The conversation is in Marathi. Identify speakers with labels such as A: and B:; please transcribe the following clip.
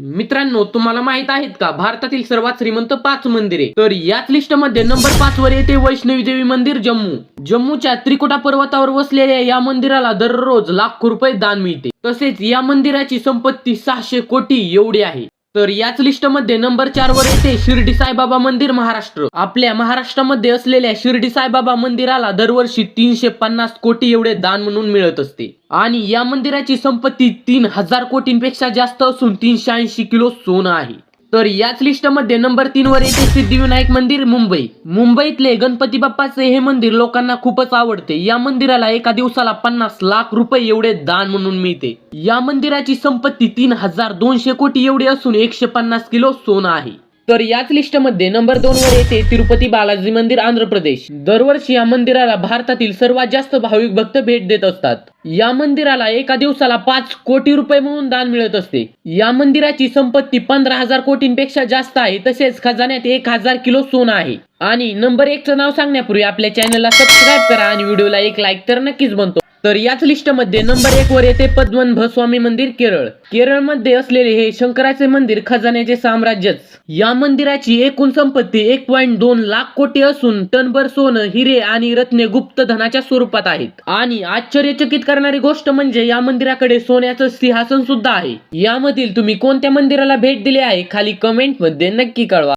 A: मित्रांनो तुम्हाला माहीत आहेत का? भारतातील सर्वात श्रीमंत पाच मंदिरे. तर याच लिस्टमध्ये नंबर पाच वर येते वैष्णवी देवी मंदिर जम्मू. जम्मूच्या त्रिकुटा पर्वतावर वसलेल्या या मंदिराला दररोज लाखो रुपये दान मिळते. तसेच या मंदिराची संपत्ती सहाशे कोटी एवढी आहे. तर याच लिस्टमध्ये नंबर चार वर येते शिर्डी साईबाबा मंदिर महाराष्ट्र. आपल्या महाराष्ट्रामध्ये असलेल्या शिर्डी साईबाबा मंदिराला दरवर्षी तीनशे पन्नास कोटी एवढे दान म्हणून मिळत असते. आणि या मंदिराची संपत्ती तीन हजार कोटींपेक्षा जास्त असून तीनशे ऐंशी किलो सोनं आहे. तर याच लिस्टमध्ये नंबर तीन वर येते सिद्धिविनायक मंदिर मुंबई. मुंबईतले गणपती बाप्पाचे हे मंदिर लोकांना खूपच आवडते. या मंदिराला एका दिवसाला पन्नास लाख रुपये एवढे दान म्हणून मिळते. या मंदिराची संपत्ती तीन हजार दोनशे कोटी एवढी असून एकशे पन्नास किलो सोनं आहे. तर याच लिस्टमध्ये नंबर दोन वर येते तिरुपती बालाजी मंदिर आंध्र प्रदेश. दरवर्षी या मंदिराला भारतातील सर्वात जास्त भाविक भक्त भेट देत असतात. या मंदिराला एका दिवसाला पाच कोटी रुपये म्हणून दान मिळत असते. या मंदिराची संपत्ती पंधरा हजार कोटींपेक्षा जास्त आहे तसेच खजान्यात एक हजार किलो सोनं आहे. आणि नंबर एकचं नाव सांगण्यापूर्वी आपल्या चॅनलला सबस्क्राईब करा आणि व्हिडिओला एक लाईक तर नक्कीच बनतो. तर याच लिस्टमध्ये नंबर एक वर येते पद्मनभ स्वामी मंदिर केरळ. केरळमध्ये असलेले हे शंकराचे मंदिर खजान्याचे साम्राज्यच. या मंदिराची एकूण संपत्ती एक पॉईंट दोन लाख कोटी असून टनभर सोनं हिरे आणि रत्ने गुप्त धनाच्या स्वरूपात आहेत. आणि आश्चर्यचकित करणारी गोष्ट म्हणजे या मंदिराकडे सोन्याचं सिंहासन सुद्धा आहे. यामधील तुम्ही कोणत्या मंदिराला भेट दिली आहे खाली कमेंटमध्ये नक्की कळवा.